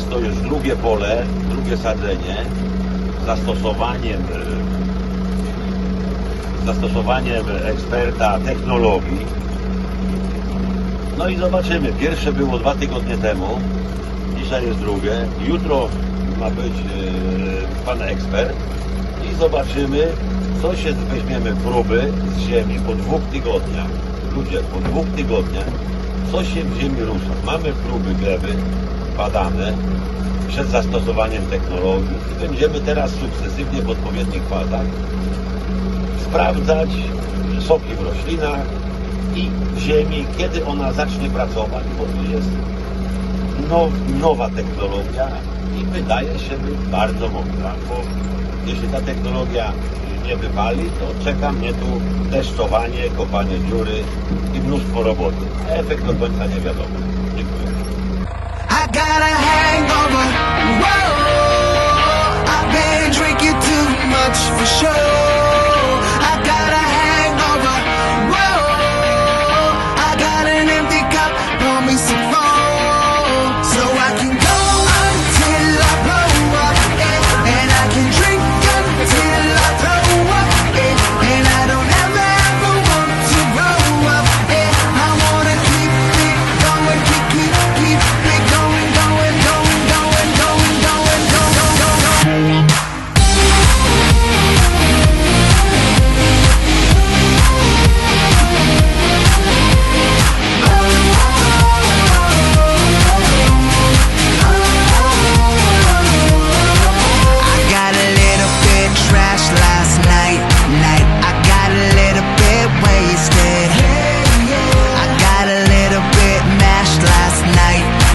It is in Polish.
to jest drugie pole, drugie sadzenie zastosowaniem e, zastosowaniem eksperta technologii. No i zobaczymy. Pierwsze było dwa tygodnie temu, dzisiaj jest drugie. Jutro ma być e, pan ekspert i zobaczymy, co się weźmiemy próby z ziemi po dwóch tygodniach. Ludzie, po dwóch tygodniach, co się w ziemi rusza. Mamy próby gleby badane przed zastosowaniem technologii i będziemy teraz sukcesywnie w odpowiednich fazach sprawdzać soki w roślinach i w ziemi, kiedy ona zacznie pracować, bo to jest now, nowa technologia i wydaje się być bardzo mądra, bo jeśli ta technologia nie wypali, to czeka mnie tu deszczowanie, kopanie dziury i mnóstwo roboty. Efekt do końca nie wiadomo. Dziękuję. I got a hangover.